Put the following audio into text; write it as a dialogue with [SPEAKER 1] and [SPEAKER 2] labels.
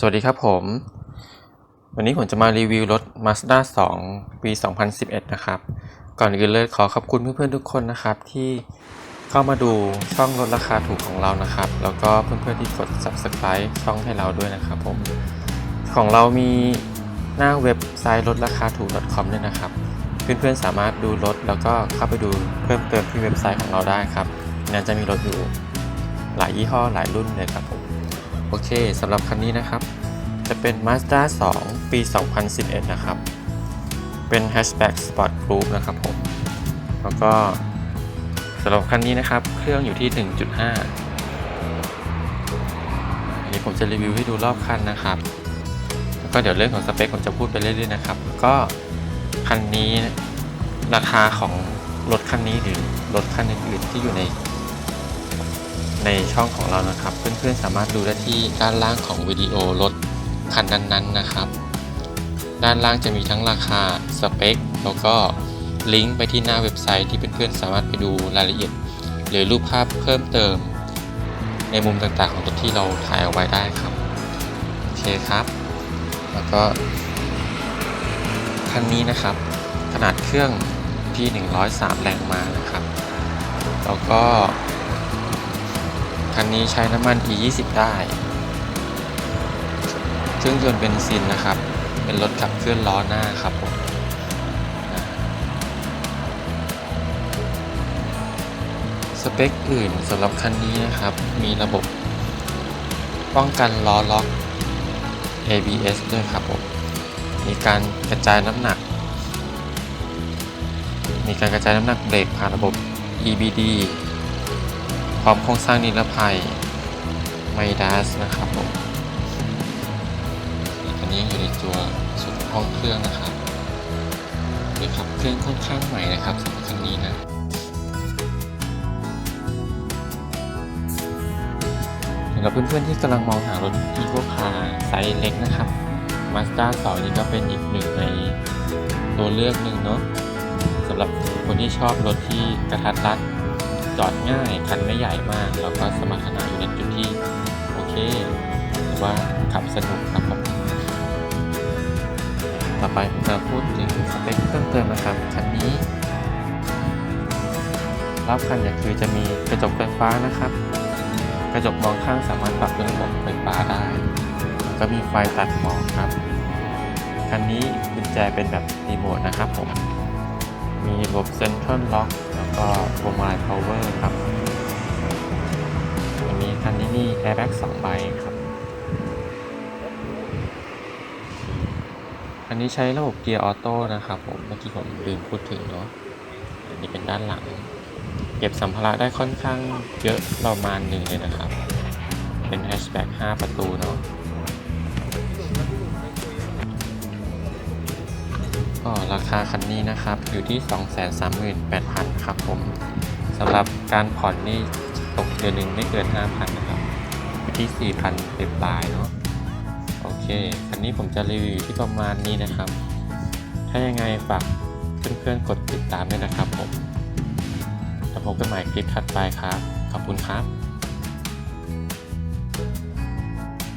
[SPEAKER 1] สวัสดีครับผม วันนี้ผมจะมารีวิวรถ Mazda 2 ปี 2011 นะครับ ก่อนอื่นเลยขอขอบคุณเพื่อนๆทุกคนนะครับ ที่เข้ามาดูช่องลดราคาถูกของเรานะครับ แล้วก็เพื่อนๆที่กด Subscribe ช่องให้เราด้วยนะครับผม ของเรามีหน้าเว็บไซต์ลดราคาถูก .com ด้วยนะครับ เพื่อนๆสามารถดูรถแล้วก็เข้าไปดูเพิ่มเติมที่เว็บไซต์ของเราได้ครับนั้นจะมีรถอยู่หลายยี่ห้อหลายรุ่นเลยครับผม โอเคสำหรับคันนี้นะครับ จะเป็น Mazda 2 ปี 2011 นะครับ เป็น Hatchback Sport Group นะครับผม แล้วก็สำหรับคันนี้นะครับ เครื่องอยู่ที่ 1.5 อันนี้ผมจะรีวิวให้ดูรอบคันนะครับ แล้วก็เดี๋ยวเรื่องของสเปคผมจะพูดไปเรื่อยๆนะครับ ก็คันนี้ราคาของรถคันนี้หรือรถคันอื่นๆที่อยู่ใน ในช่องของเรานะครับ เพื่อนๆสามารถดูได้ที่ด้านล่างของวิดีโอรถคันนั้นๆนะครับ ด้านล่างจะมีทั้งราคาสเปคแล้วก็ลิงก์ไปที่หน้าเว็บไซต์ที่เพื่อนๆสามารถไปดูรายละเอียด หรือรูปภาพเพิ่มเติม ในมุมต่างๆของรถที่เราถ่ายเอาไว้ได้ครับโอเคครับ แล้วก็คันนี้นะครับ ขนาดเครื่องที่ 103 แรงม้านะครับ แล้วก็ คันนี้ใช้น้ำมัน E20 ได้เครื่งยนต์เบนซินนะครับ เป็นรถขับเคลื่อนล้อหน้าครับผมสเปคอื่นสำหรับคันนี้นะครับ มีระบบป้องกันล้อล็อก ABS ด้วยครับผม มีการกระจายน้ำหนัก มีการกระจายน้ำหนักเบรกผ่านระบบ EBD ร้อมโครงสร้างนิรภัยไมดัสนะครับผมอันนี้อยู่ในตัวสุดห้องเครื่องนะครับโดยขับเครื่องค่อนข้างใหม่นะครับสำหรับคันนี้นะสำหรับเพื่อนๆที่กำลังมองหารถ Evo Car ไซส์เล็กนะครับ Mazda 2นี่ก็เป็นอีกหนึ่งในตัวเลือกหนึ่งเนาะสำหรับคนที่ชอบรถที่กระทัดรัด จอดง่ายคันไม่ใหญ่มาก แล้วก็สมรรถนะอยู่ในจุดที่โอเคหรือว่าขับสนุกครับผมต่อไปผมจะพูดถึงสเปคเพิ่มเติมนะครับคันนี้รอบคันเนี่ยคือจะมีกระจกไฟฟ้านะครับ กระจกมองข้างสามารถปรับด้วยระบบไฟฟ้าได้ ก็มีไฟตัดหมอกครับคันนี้กุญแจเป็นแบบรีโมทนะครับผม มีระบบเซ็นทรัลล็อกแล้วก็พวงมาลัยพาวเวอร์ครับอันนี้คันนี้มีแอร์แบ็กสองใบครับอันนี้ใช้ระบบเกียร์ออโต้นะครับผมเมื่อกี้ผมลืมพูดถึงเนาะอันนี้เป็นด้านหลัง เก็บสัมภาระได้ค่อนข้างเยอะประมาณหนึ่งเลยนะครับ เป็นแฮชแบ็ก5ประตูเนาะก็รา คาคันนี้นะครับ อยู่ที่ 238,000ครับผมสำหรับการผ่อนนี่ตกเดือนหนึ่งไม่เกิน 5,000 นะครับอยู่ที่ 4,000เต็มปลายเนาะโอเค คันนี้ผมจะรีวิวที่ประมาณนี้นะครับ ถ้ายังไงฝากเพื่อนๆกดติดตามด้วยนะครับผมแล้วพบกันใหม่คลิปถัดไปครับ ขอบคุณครับ